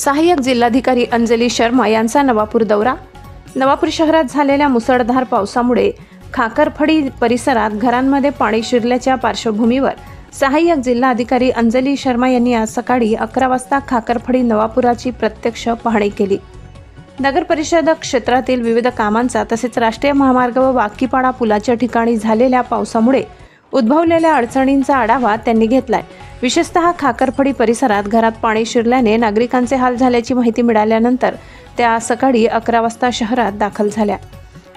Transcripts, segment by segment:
सहाय्यक जिल्हाधिकारी अंजली शर्मा यांचा नवापूर दौरा. नवापूर शहरात झालेल्या मुसळधार पावसामुळे खाकरफडी परिसरात घरांमध्ये पाणी शिरल्याच्या पार्श्वभूमीवर सहाय्यक जिल्हाधिकारी अंजली शर्मा यांनी आज सकाळी अकरा वाजता खाकरफडी नवापुराची प्रत्यक्ष पाहणी केली. नगर परिषद क्षेत्रातील विविध कामांचा तसेच राष्ट्रीय महामार्ग व वाकीपाडा पुलाच्या ठिकाणी झालेल्या पावसामुळे उद्भवलेल्या अडचणींचा आढावा त्यांनी घेतलाय. विशेषतः खाकरफडी परिसरात घरात पाणी शिरल्याने नागरिकांचे हाल झाल्याची माहिती मिळाल्यानंतर त्या सकाळी अकरा वाजता शहरात दाखल झाल्या.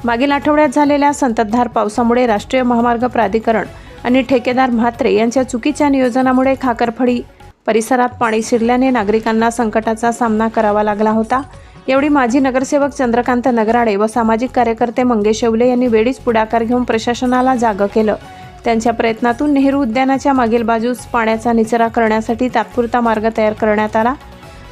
मागील आठवड्यात झालेल्या संततधार पावसामुळे राष्ट्रीय महामार्ग प्राधिकरण आणि ठेकेदार म्हात्रे यांच्या चुकीच्या नियोजनामुळे खाकरफडी परिसरात पाणी शिरल्याने नागरिकांना संकटाचा सामना करावा लागला होता. एवढी माजी नगरसेवक चंद्रकांत नगराडे व सामाजिक कार्यकर्ते मंगेश येवले यांनी वेळीच पुढाकार घेऊन प्रशासनाला जागं केलं. त्यांच्या प्रयत्नातून नेहरू उद्यानाच्या मागील बाजूस पाण्याचा निचरा करण्यासाठी तात्पुरता मार्ग तयार करण्यात आला.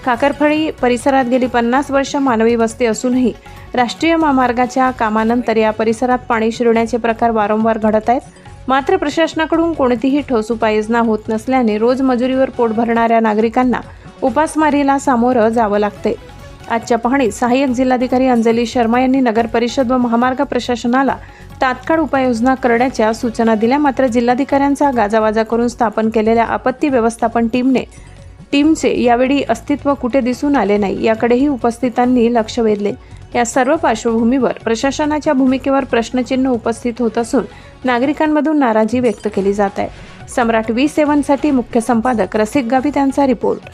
काकरफळी परिसरात गेली पन्नास वर्ष मानवी वस्ती असूनही राष्ट्रीय महामार्गाच्या कामानंतर या परिसरात पाणी शिरण्याचे प्रकार वारंवार घडत आहेत. मात्र प्रशासनाकडून कोणतीही ठोस उपाययोजना होत नसल्याने रोज मजुरीवर पोट भरणाऱ्या नागरिकांना उपासमारीला सामोरं जावं लागते आजच्या पाहणीत सहाय्यक जिल्हाधिकारी अंजली शर्मा यांनी नगर परिषद व महामार्ग प्रशासनाला तात्काळ उपाययोजना करण्याच्या सूचना दिल्या. मात्र जिल्हाधिकाऱ्यांचा गाजावाजा करून स्थापन केलेल्या आपत्ती व्यवस्थापन टीमने टीमचे यावेळी अस्तित्व कुठे दिसून आले नाही याकडेही उपस्थितांनी लक्ष वेधले. या सर्व पार्श्वभूमीवर प्रशासनाच्या भूमिकेवर प्रश्नचिन्ह उपस्थित होत असून नागरिकांमधून नाराजी व्यक्त केली जात आहे. सम्राट व्ही सेवनसाठी मुख्य संपादक रसिक गावी त्यांचा रिपोर्ट.